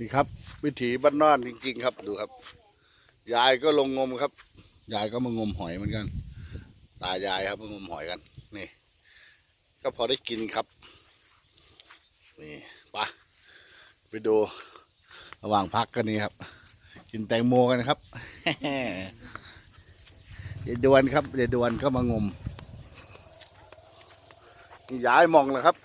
นี่ครับ วิถีบ้านนอนจริงๆครับดูครับ ยายก็ลงงมครับ ยายก็มางมหอยเหมือนกัน ตายายครับมางมหอยกันนี่ ก็พอได้กินครับ นี่ปะไปดูระหว่างพักกันนี่ครับ กินแตงโมกันครับเดี๋ยวดวนครับเดี๋ยวดวนก็มางมย้ายมองเลยครับ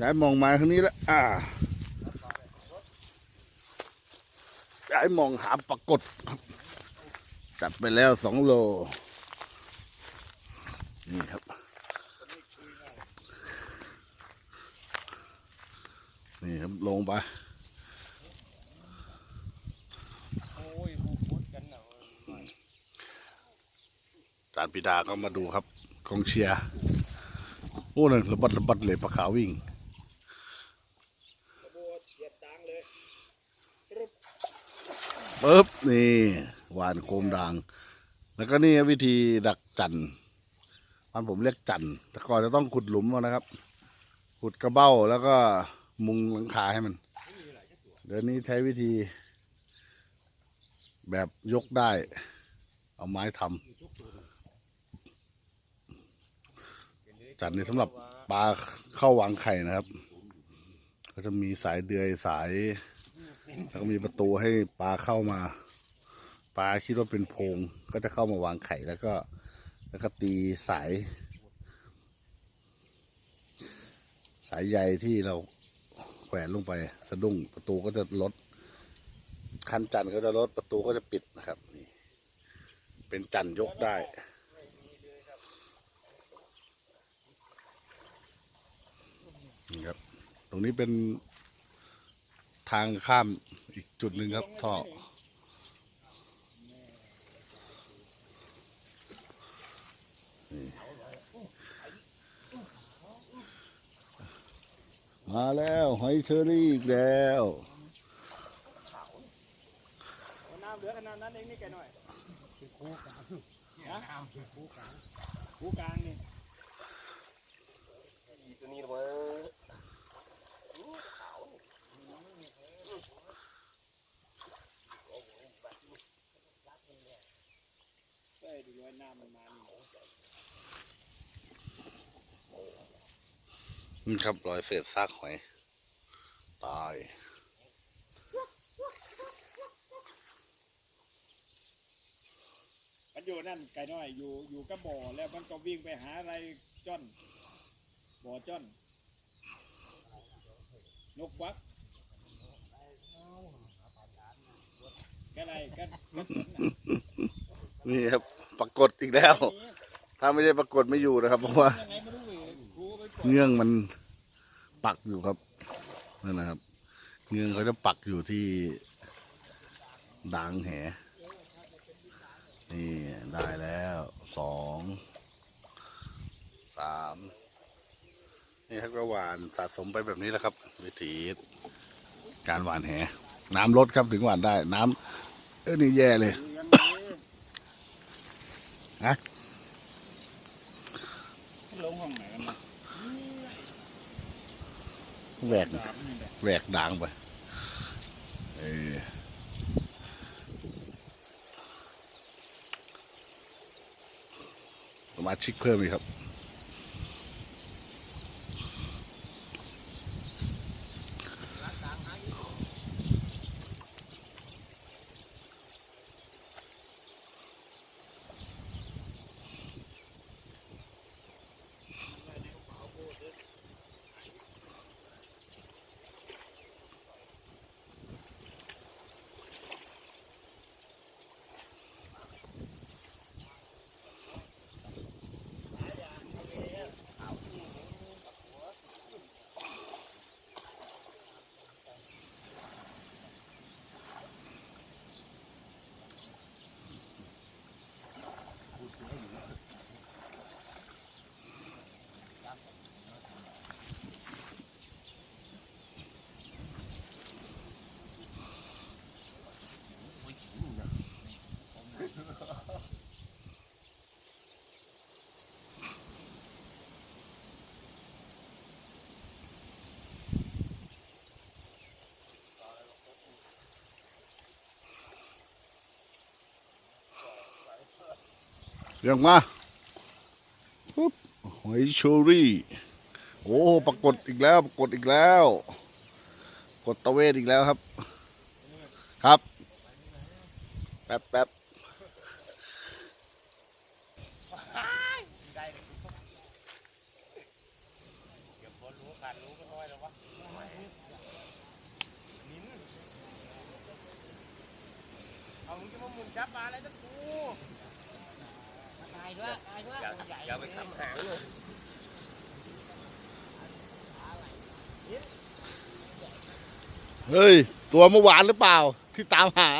ย้ายมองมาทางนี้แล้วอ่า ย้ายมองหาปรากฏครับ จัดไปแล้วสองโล นี่ครับ นี่ครับลงไปอ้ยพูดพูดกันนะจานพิดาก็มาดูครับกองเชียร์โอ้นั่นระบัดระบัดเลยปลาขาววิ่ง โบเหยียบตังเลย ปึ๊บนี่หวานโคมด่าง แล้วก็นี่วิธีดักจันทร์มันผมเรียกจันทร์แต่ก่อนจะต้องขุดหลุมนะครับ ขุดกระเบ้าแล้วก็มุงหลังคาให้มัน เดี๋ยวนี้ใช้วิธี แบบยกได้ เอาไม้ทำจันทร์นี่สำหรับปลาเข้าวางไข่นะครับ ก็จะมีสายเดือยสาย แล้วก็มีประตูให้ปลาเข้ามา ปลาคิดว่าเป็นโพงก็จะเข้ามาวางไข่แล้วก็ แล้วก็ตีสาย สายใยที่เราแขวนลงไปสะดุ้งประตูก็จะลด คันจันก็จะลดประตูก็จะปิดนะครับนี่เป็นจันยกได้นี่ครับ ตรงนี้เป็นางข้ามอีกจุดหนึ่งครับท่อนี่มาแล้วหอยเชอรี่อีกแล้วน้ำเหลือขนาดนั้นเองนี่แกหน่อยคู่กลางนะคู่กลางคู่กลางนี่ตัวนี้มา เฮ้ยดูว่าน้ำมันมานี่นี่ครับรอยเศษซากหอย ตาย มันอยู่นั่นไก่น้อยอยู่อยู่กับบ่อแล้วมันก็วิ่งไปหาอะไรจ้อน บ่อจ้อน นกวักก็อะไรกันกันสนน่ะนี่ครับ ปรากฏอีกแล้ว ถ้าไม่ใช่ปรากฏไม่อยู่นะครับ เพราะว่าเลยครูไปปล่อยเงื่องมันปักอยู่ครับนั่นนะครับ เงื่องเขาจะปักอยู่ที่ด่างแหนี่ได้แล้วสองสามนี่ครับก็หวานสะสมไปแบบนี้แหละครับ วิธีการหวานแห น้ำลดครับถึงหวานได้ น้ำเออนี่แย่เลย ฮะ ลงห้องไหนกันนะ แหวกแหละแหวกด่างไปเออสมาชิกเพิ่มอีกครับ เรื่องมาปุ๊บหอยเชอรี่ โอ้ปรากฏอีกแล้วปรากฏอีกแล้ว กดตะเวนอีกแล้วครับ ครับ แป๊บแป๊บเอามึงจะมาหมุนจับปลาอะไรตั้งกูายด้วยตายด้วยอย่าอย่าไปทำหางเลยเฮ้ย ตัวเมื่อวานหรือเปล่าที่ตามหา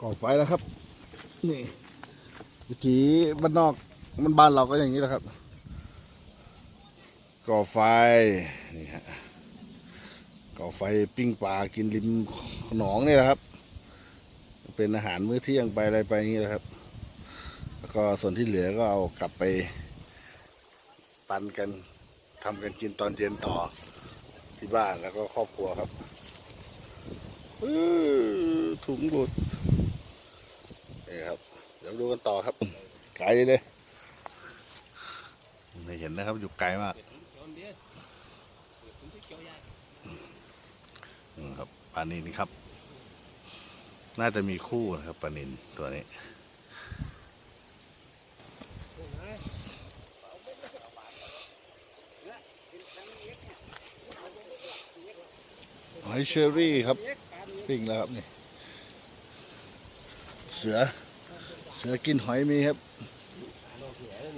ก่อไฟแล้วครับ นี่วิถีบ้านนอกมันบ้านเราก็อย่างนี้แหละครับ ก่อไฟนี่ฮะก่อไฟปิ้งปลากินริมหนองนี่แหละครับ เป็นอาหารมื้อเที่ยงไปอะไรไปอย่างนี้แหละครับ แล้วก็ส่วนที่เหลือก็เอากลับไป ปันกันทำกันกินตอนเย็นต่อที่บ้านแล้วก็ครอบครัวครับถุงหลุด ดี๋ยวดูกันต่อครับไกลเลยไม่เห็นนะครับอยู่ไกลมากอืมครับปลานินครับ น่าจะมีคู่นะครับปลานินตัวนี้หอยเชอรี่ครับปิ้งแล้วครับนี่ เสือ เสือกินหอยมีครับ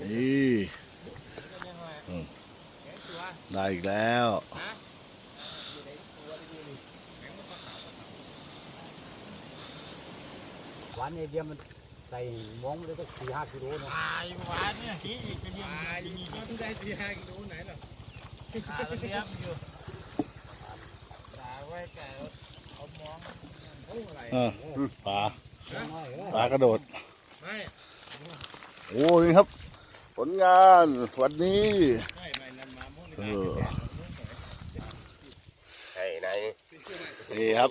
นี่อืมได้อีกแล้ววันนี้เดียวมันใส่มองเลยก็สี่ห้ากิโลนะตายหวานเนี่ยนี่อีกเป็นยังไงนี่ก็ได้ตีห้ากิโลไหนหรอขามันเลี้ยงอยู่ด่าไว้แกเอามองโอ้อะไรเออปลาน้อยเออปลากระโดดไม่ โอ้ยครับ ผลงานวันนี้เออใช่ไหนนี่ครับ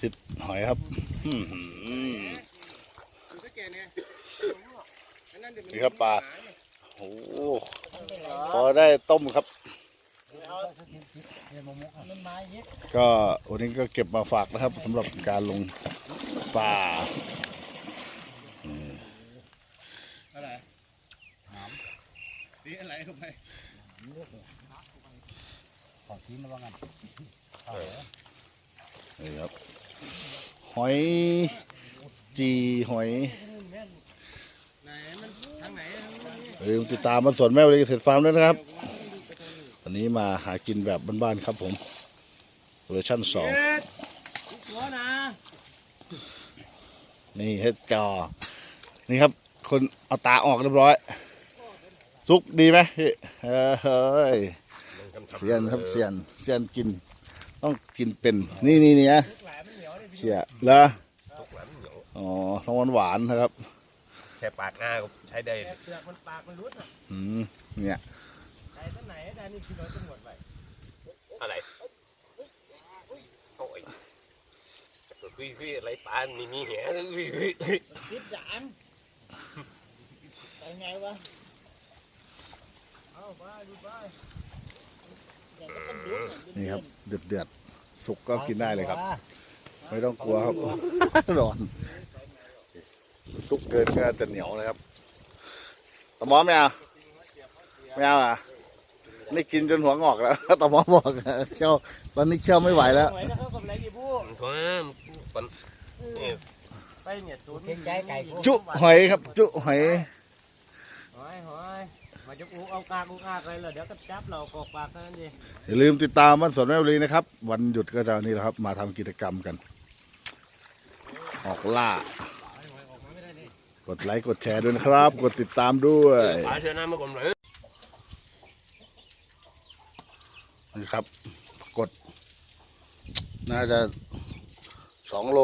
จิตหอยครับนี่ครับปลาโอ้พอได้ต้มครับ ก็วันนี้ก็เก็บมาฝากนะครับสำหรับการลง ปลาอะไรตีอะไรเข้าไปขอกินนะว่างั้นนี่ครับ หอยจีหอยไหนมันทางไหนทางนู้นนี่อย่าลืมติดตามมาสวนแม่บริเกษตรฟาร์มด้วยนะครับ วันนี้มาหากินแบบบ้านๆครับผมเวอร์ชั่นสอง นะนี่เฮ็ดจอ นี่ครับ คนเอาตาออกเรียบร้อยสุกดีไหมพี่เออเฮ้ยเสียนครับเสียนเสียนกิน ต้องกินเป็น นี่นี่นี่นะแหลมมันเหนียวเลยพี่เชี่ยเหรออ๋อท้องหวานหวานๆนะครับ แค่ปากหน้าก็ใช้ได้แต่เปลือกมันปากมันรุดอะอืมเนี่ยใส่ต้นไหนได้นี่คือเราจะหมดไปอะไรโอ้ย คุยคุยอะไรปานมีมีแหงคุยคุยคิดจานไปไงวะ เอาไปดูไปอยากจะเป็นดุ๊กนี่ครับ เดือดเดือดๆสุกก็กินได้เลยครับ ไม่ต้องกลัวครับ ร้อนสุกเกินก็จะเหนียวนะครับตะหมอไม่เอาไม่เอาอะนี่กินจนหัวงอกแล้วตะหมอบอกอะเชี่ยวตอนนี้เชี่ยวไม่ไหวแล้ว ไหวนะครับกับอะไรกี่ผู้มันท้ม ปันนี่ไปเนี่ยตูนเก่งใจไก่กูจุหอยครับ จุหอยหอยหอยมาจะอูเอากากอูกากเลยเหรอเดี๋ยวก็จับเรากอกปากเท่านั้นเองอย่าลืมติดตามมันสวนแม่บุรีนะครับ วันหยุดก็จะนี่แหละครับ มาทำกิจกรรมกัน ออกล่าหอยออกมาไม่ได้นี่กดไลค์กดแชร์ด้วยนะครับ กดติดตามด้วย ปลาเชื่อน้ำมาก่อนเลยนี่ครับ กด น่าจะ สองโล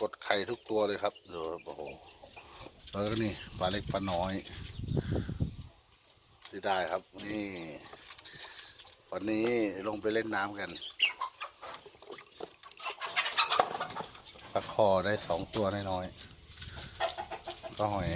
กดไข่ทุกตัวเลยครับเดี๋ยวโอ้โหแล้วก็นี่ปลาเล็กปลาน้อยที่ได้ครับ นี่ วันนี้ลงไปเล่นน้ำกันปลาคอได้สองตัวน้อยๆก็หอย